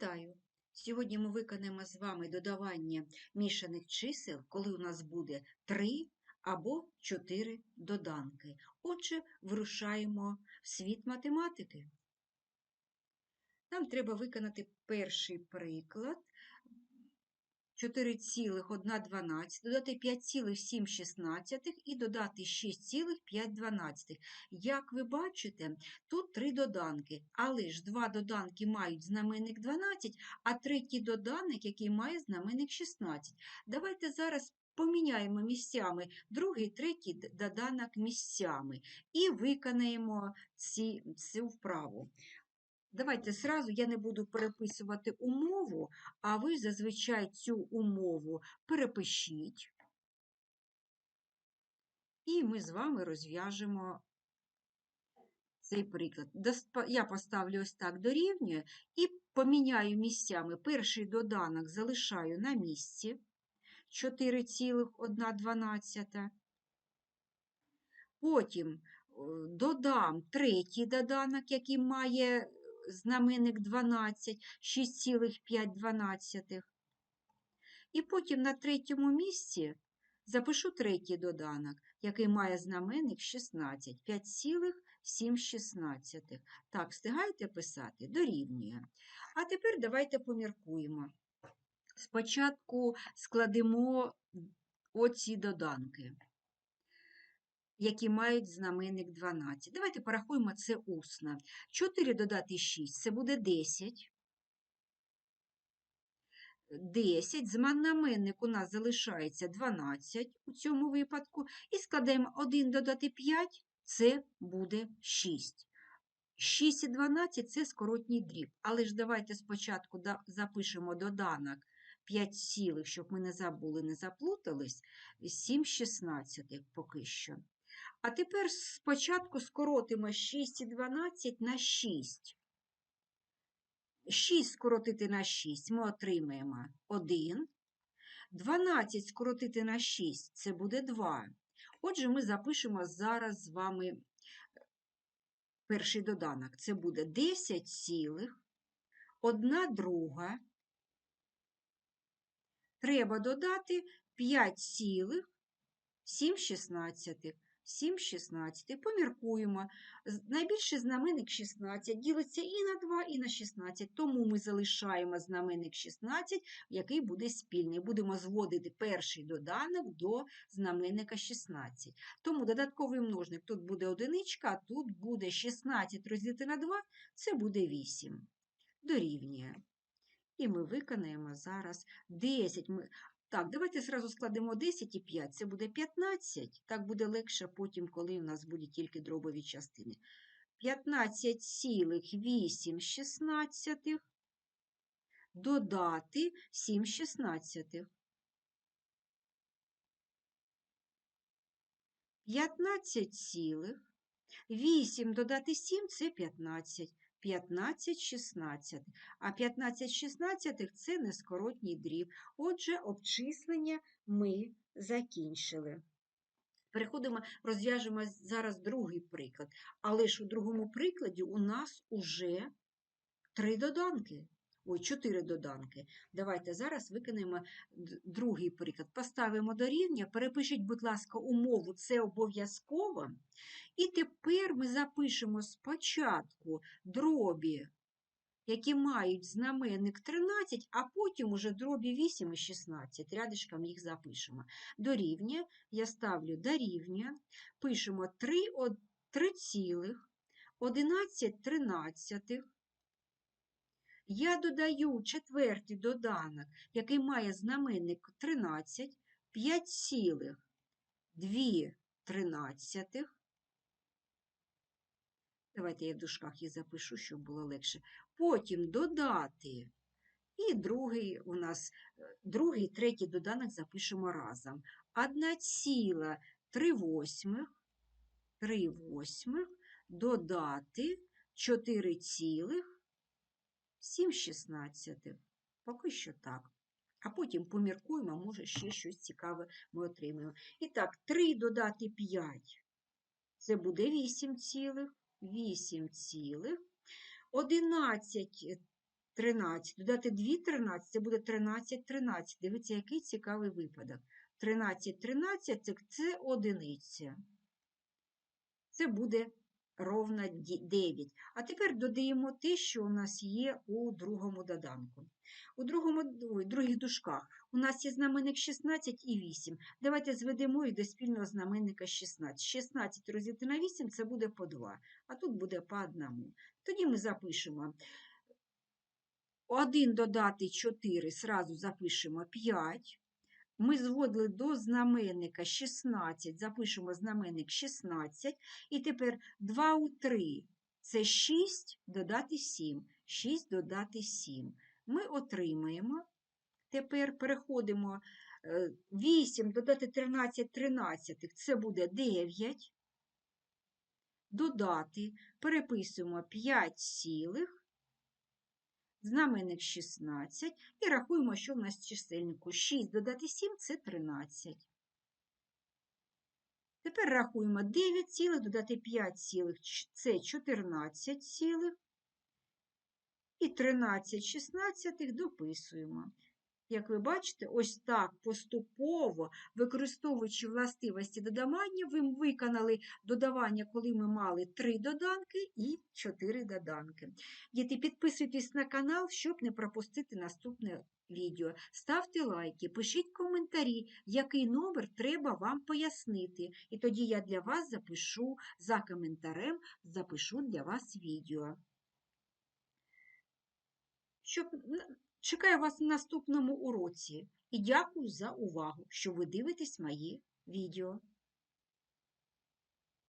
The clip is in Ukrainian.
Вітаю! Сьогодні ми виконаємо з вами додавання мішаних чисел, коли у нас буде 3 або 4 доданки. Отже, вирушаємо в світ математики. Нам треба виконати перший приклад. 4,112, додати 5,716 і додати 6,512. Як ви бачите, тут три доданки, але ж два доданки мають знаменник 12, а третій доданок, який має знаменник 16. Давайте зараз поміняємо місцями другий, третій доданок місцями і виконаємо ці, цю вправу. Давайте зразу я не буду переписувати умову, а ви зазвичай цю умову перепишіть. І ми з вами розв'яжемо цей приклад. Я поставлю ось так дорівнює і поміняю місцями. Перший доданок залишаю на місці 4,112. Потім додам третій доданок, який має знаменник 12, 6,5. І потім на третьому місці запишу третій доданок, який має знаменник 16, 5,716. Так, встигайте писати, дорівнює. А тепер давайте поміркуємо. Спочатку складемо оці доданки які мають знаменник 12. Давайте порахуємо це усно. 4 додати 6 це буде 10. 10, знаменник у нас залишається 12 у цьому випадку. І складаємо 1 додати 5, це буде 6. 6 і 12 це скоротній дріб. Але ж давайте спочатку запишемо доданок 5 цілих, щоб ми не забули, не заплутались, 7 16 поки що. А тепер спочатку скоротимо 6 і 12 на 6. 6 скоротити на 6 ми отримаємо 1. 12 скоротити на 6 це буде 2. Отже, ми запишемо зараз з вами перший доданок. Це буде 10 цілих, 1 друга. Треба додати 5 цілих, 7 шістнадцятих. 7 16. Поміркуємо. Найбільший знаменник 16 ділиться і на 2, і на 16, тому ми залишаємо знаменник 16, який буде спільний. Будемо зводити перший доданок до знаменника 16. Тому додатковий множник тут буде одиничка, а тут буде 16 розділити на 2, це буде 8. Дорівнює. І ми виконаємо зараз 10. Так, давайте зразу складемо 10 і 5, це буде 15. Так буде легше потім, коли у нас будуть тільки дробові частини. 15,8 шістнадцятих додати 7 шістнадцятих. 15 цілих. 8 додати 7 – це 15. 15 16. А 15 16 це нескоротній дріб. Отже, обчислення ми закінчили. Переходимо, розв'яжемо зараз другий приклад. Але ж у другому прикладі у нас уже три доданки. Ой, чотири доданки. Давайте зараз виконаємо другий приклад. Поставимо до рівня, перепишіть, будь ласка, умову, це обов'язково. І тепер ми запишемо спочатку дробі, які мають знаменник 13, а потім уже дробі 8 і 16. Рядишком їх запишемо. Дорівнює, я ставлю дорівнює, пишемо 3, 3 цілих, 11 тринадцятих. Я додаю четвертий доданок, який має знаменник 13, 5 цілих 2 тринадцятих. Давайте я в дужках її запишу, щоб було легше. Потім додати. І другий у нас другий, третій доданок запишемо разом. 1 ціла 3 восьмих, 3 восьмих додати 4 цілих 7 шістнадцятих. Поки що так. А потім поміркуємо, може, ще щось цікаве ми отримаємо. І так, 3 додати 5. Це буде 8 цілих. 8 цілих. 11 13. Додати 2 13, це буде 13 13. Дивіться, який цікавий випадок. 13 13 це, це одиниця. Це буде ровно 9. А тепер додаємо те, що у нас є у другому доданку. У другому, ой, других дужках у нас є знаменник 16 і 8. Давайте зведемо їх до спільного знаменника 16. 16 розділити на 8 це буде по 2, а тут буде по одному. Тоді ми запишемо 1 додати 4, сразу запишемо 5. Ми зводили до знаменника 16, запишемо знаменник 16. І тепер 2 у 3 – це 6 додати 7. 6 додати 7. Ми отримаємо. Тепер переходимо е, 8 додати 13 13, це буде 9. Додати, переписуємо 5 цілих, знаменник 16 і рахуємо, що в нас чисельнику. 6 додати 7 – це 13. Тепер рахуємо 9 цілих, додати 5 цілих – це 14 цілих. І 13 шістнадцятих дописуємо. Як ви бачите, ось так поступово, використовуючи властивості додавання, ви виконали додавання, коли ми мали 3 доданки і 4 доданки. Діти, підписуйтесь на канал, щоб не пропустити наступне відео. Ставте лайки, пишіть коментарі, який номер треба вам пояснити. І тоді я для вас запишу за коментарем, запишу для вас відео. Щоб... Чекаю вас на наступному уроці і дякую за увагу, що ви дивитесь мої відео.